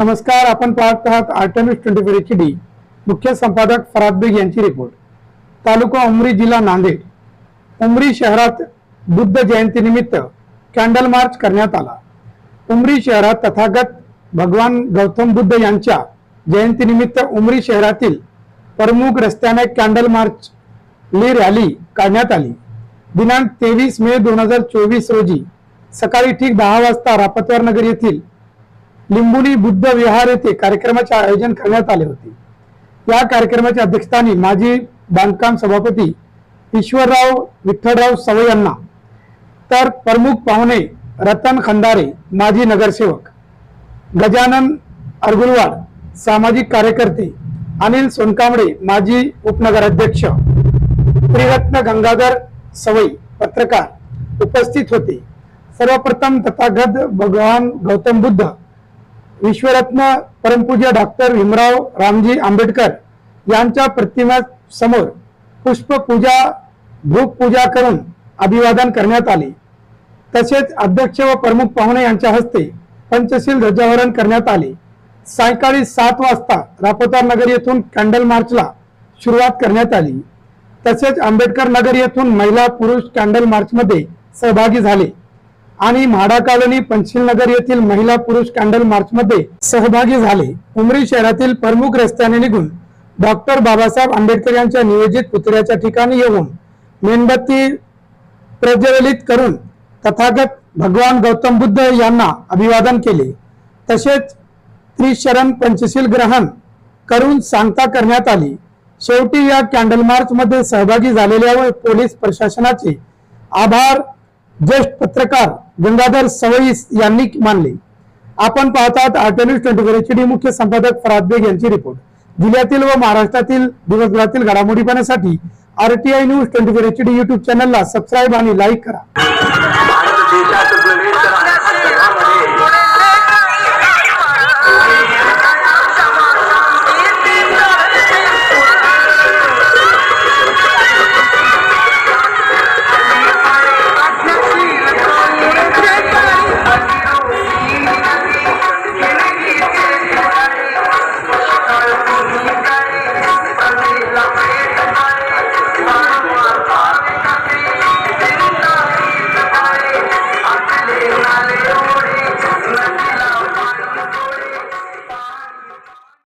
नमस्कार आपण पाहत आहात आर्टमिस ट्वेंटी फोर एच डी. मुख्य संपादक फराद बेग यांची रिपोर्ट. तालुका उमरी जिल्हा नांदेड. उमरी शहरात बुद्ध जयंतीनिमित्त कॅन्डल मार्च करण्यात आला. उमरी शहरात तथागत भगवान गौतम बुद्ध यांच्या जयंतीनिमित्त उमरी शहरातील प्रमुख रस्त्याने कॅन्डल मार्च ली रॅली काढण्यात आली. दिनांक तेवीस मे दोन हजार चोवीस रोजी सकाळी ठीक दहा वाजता रापतवार नगर येथील लिंबुनी बुद्ध विहार येथे कार्यक्रमाचे आयोजन करण्यात आले होते. या कार्यक्रमाच्या अध्यक्षस्थानी माजी बांधकाम सभापती ईश्वरराव विठ्ठलराव सवय यांना तर प्रमुख पाहुणे रतन खंडारे माजी नगरसेवक गजानन अर्गुलवाड सामाजिक कार्यकर्ते अनिल सोनकांबळे माजी उपनगराध्यक्ष त्रिरत्न गंगाधर सवई पत्रकार उपस्थित होते. सर्वप्रथम तथागत भगवान गौतम बुद्ध विश्वरत्न परमपूज्य डॉक्टर भीमराव रामजी आंबेडकर यांच्या प्रतिमा समोर पुष्पपूजा धूप पूजा करून अभिवादन करण्यात आले. तसेच अध्यक्ष व प्रमुख पाहुणे यांच्या हस्ते पंचशील ध्वजावरण करण्यात आले. सायंकाळी सात वाजता रापोतार नगर येथून कॅन्डल मार्चला सुरुवात करण्यात आली. तसेच आंबेडकर नगर येथून महिला पुरुष कॅन्डल मार्चमध्ये सहभागी झाले. आणि म्हाडा कॉलनी पंचशील नगर येथील महिला पुरुष कॅन्डल मार्च मध्ये सहभागी झाले. उमरी शहरातील प्रमुख रस्त्याने निघून डॉक्टर बाबासाहेब आंबेडकर यांच्या नियोजित पुतळ्याच्या ठिकाणी येऊन मेणबत्ती प्रज्वलित करून तथागत भगवान गौतम बुद्ध यांना अभिवादन केले. तसेच त्रिशरण पंचशील ग्रहण करून सांगता करण्यात आली. शेवटी या कॅन्डल मार्च मध्ये सहभागी झालेल्या व पोलीस प्रशासनाचे आभार. ज्येष्ठ पत्रकार गंगाधर सवईस यांनी मानले. आपण पाहतात RT news twenty four H D मुख्य संपादक फराद बेग यांची रिपोर्ट जिल्ह्यातील व महाराष्ट्रातील दिवसभरातील घडामोडी पाहण्यासाठी RTI news twenty four H D YouTube चॅनलला सबस्क्राईब आणि लाईक करा.